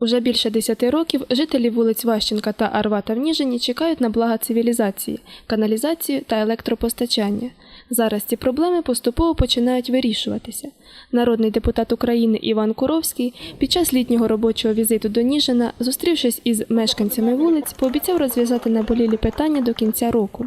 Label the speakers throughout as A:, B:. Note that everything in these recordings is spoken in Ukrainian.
A: Уже більше десяти років жителі вулиць Ващенка та Арвата в Ніжині чекають на блага цивілізації, каналізацію та електропостачання. Зараз ці проблеми поступово починають вирішуватися. Народний депутат України Іван Куровський під час літнього робочого візиту до Ніжина, зустрівшись із мешканцями вулиць, пообіцяв розв'язати наболілі питання до кінця року.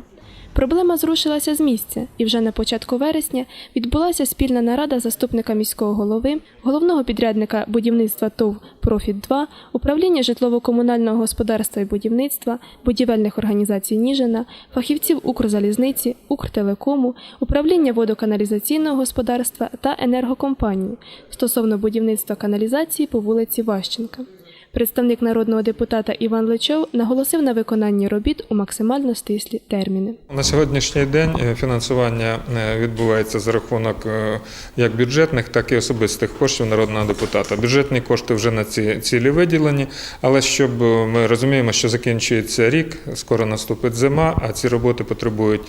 A: Проблема зрушилася з місця, і вже на початку вересня відбулася спільна нарада заступника міського голови, головного підрядника будівництва ТОВ Профіт 2 управління житлово-комунального господарства і будівництва, будівельних організацій Ніжина, фахівців Укрзалізниці, Укртелекому, управління водоканалізаційного господарства та енергокомпанії стосовно будівництва каналізації по вулиці Ващенка. Представник народного депутата Іван Личов наголосив на виконанні робіт у максимально стислі терміни.
B: На сьогоднішній день е, фінансування е, відбувається за рахунок е, як бюджетних, так і особистих коштів народного депутата. Бюджетні кошти вже на ці цілі виділені, але щоб ми розуміємо, що закінчується рік, скоро наступить зима, а ці роботи потребують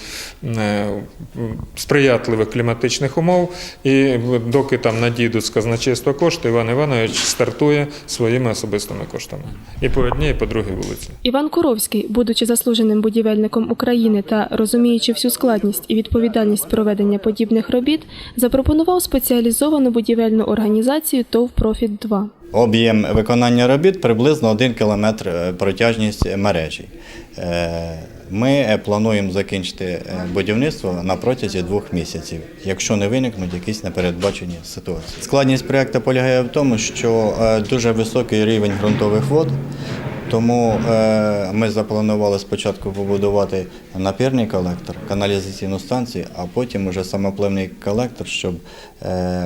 B: сприятливих кліматичних умов. І доки там надійдуть з казначейства кошти, Іван Іванович стартує своїми особистими коштами. І по одній, і по другій вулиці.
A: Іван Куровський, будучи заслуженим будівельником України та розуміючи всю складність і відповідальність проведення подібних робіт, запропонував спеціалізовану будівельну організацію ТОВ Профіт 2
C: Об'єм виконання робіт приблизно 1 кілометр е, протяжність мережі. Е, Ми е, плануємо закінчити будівництво на протязі двох місяців, якщо не виникнуть якісь непередбачені ситуації. Складність проекту полягає в тому, що дуже високий рівень ґрунтових вод. Тому ми запланували спочатку побудувати напірний колектор, каналізаційну станцію, а потім уже самопливний колектор, щоб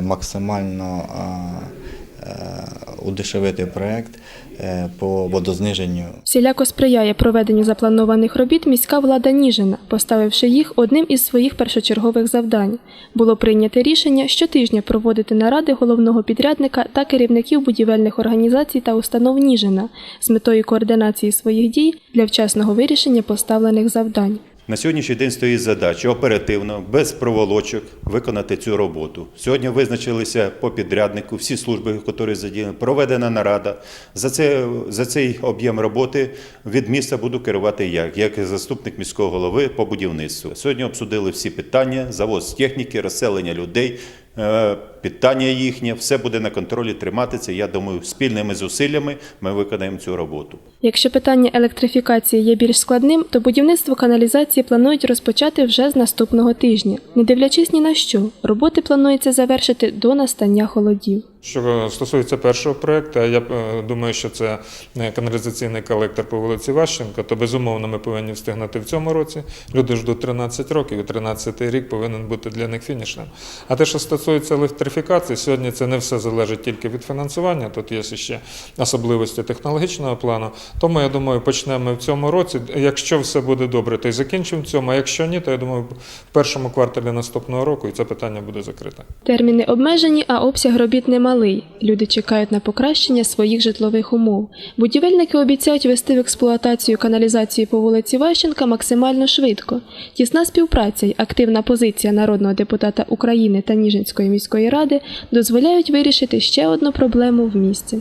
C: максимально удешевити проект е, по водозниженню
A: Всіляко сприяє проведенню запланованих робіт міська влада Ніжина, поставивши їх одним із своїх першочергових завдань. Було прийнято рішення щотижня проводити наради головного підрядника та керівників будівельних організацій та установ Ніжина з метою координації своїх дій для вчасного вирішення поставлених завдань.
D: На сьогоднішній день стоїть задача оперативно, без проволочок виконати цю роботу. Сьогодні визначилися по підряднику, всі служби, які задіяні, проведена нарада. За, це, за цей об'єм роботи від міста буду керувати я, як заступник міського голови по будівництву. Сьогодні обсудили всі питання, завоз техніки, розселення людей, питання їхнє, все буде на контролі триматися. Я думаю, спільними зусиллями ми виконаємо цю роботу.
A: Якщо питання електрифікації є більш складним, то будівництво каналізації планують розпочати вже з наступного тижня. Не дивлячись ні на що, роботи планується завершити до настання холодів.
B: Що стосується першого проекту, я е, думаю, що це е, каналізаційний колектор по вулиці Ващенка, то безумовно ми повинні встигнути в цьому році. Люди ждуть 13 років, і 13 рік повинен бути для них фінішним. А те, що стосується електрифікації, сьогодні це не все залежить тільки від фінансування. Тут є ще особливості технологічного плану. Тому я думаю, почнемо в цьому році. Якщо все буде добре, то й закінчимо в цьому. А якщо ні, то я думаю, в першому кварталі наступного року і це питання буде закрите.
A: Терміни обмежені, а обсяг робіт немалий. Люди чекають на покращення своїх житлових умов. Будівельники обіцяють вести в експлуатацію каналізацію по вулиці Ващенка максимально швидко. Тісна співпраця й активна позиція народного депутата України та Ніжинської міської ради дозволяють вирішити ще одну проблему в місті.